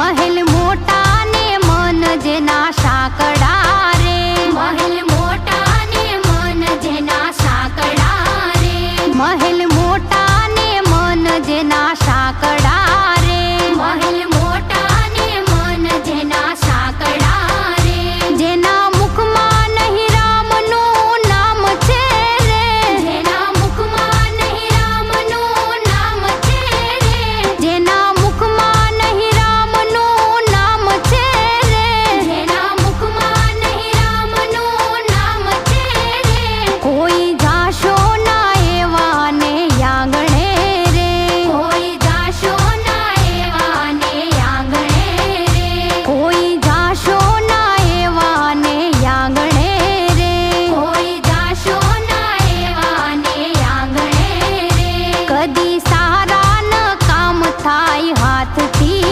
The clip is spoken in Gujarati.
મહેલ મોટા મન જેના સાકડા રે. મહેલ મન જેના સાકડા રે. थाई हाथ थी